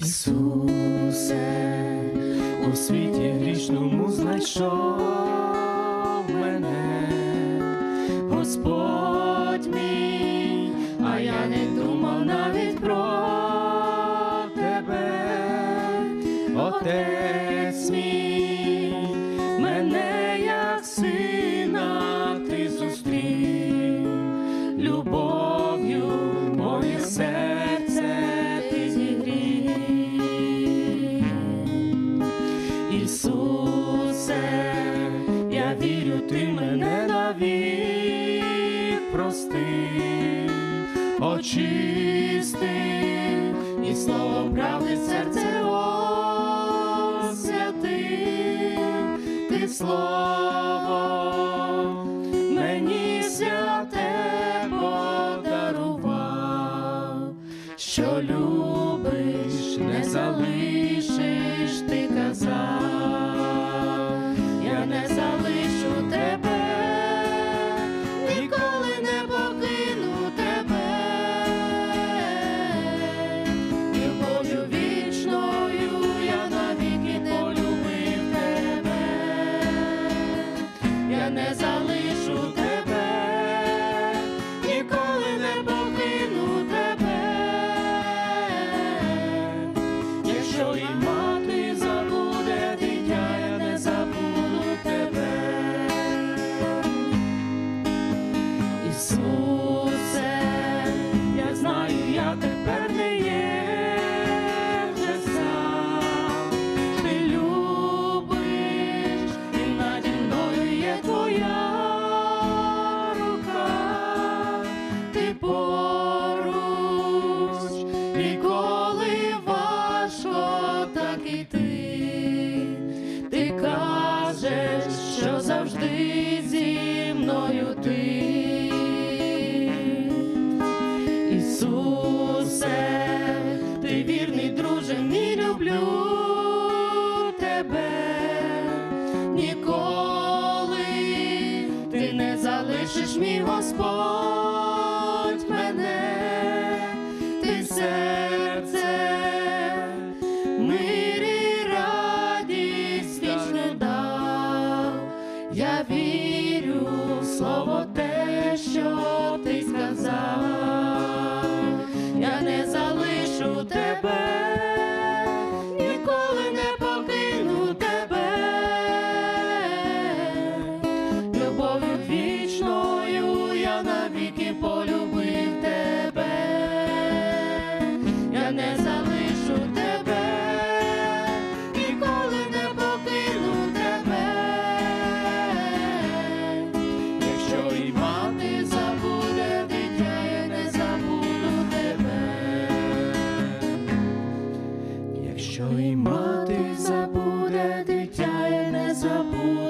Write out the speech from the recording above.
Ісусе, у світі грішному знайшов мене, Господь мій, а я не думав навіть про тебе, Отець мій. Вірю, ти мене навік прости, очисти, і словом правди серце освяти, ти слово мені святе подарував, що любиш, не залишиш, ти казав, Ісусе, я знаю, я тепер не є сам. Ти любиш, і наді є твоя рука, ти поруч, і коли важко, так і люблю тебе, ніколи ти не залишиш мій Господь мене, ти серце, мир і радість не дав. Я вірю в слово те, що ти сказав. coisa boa.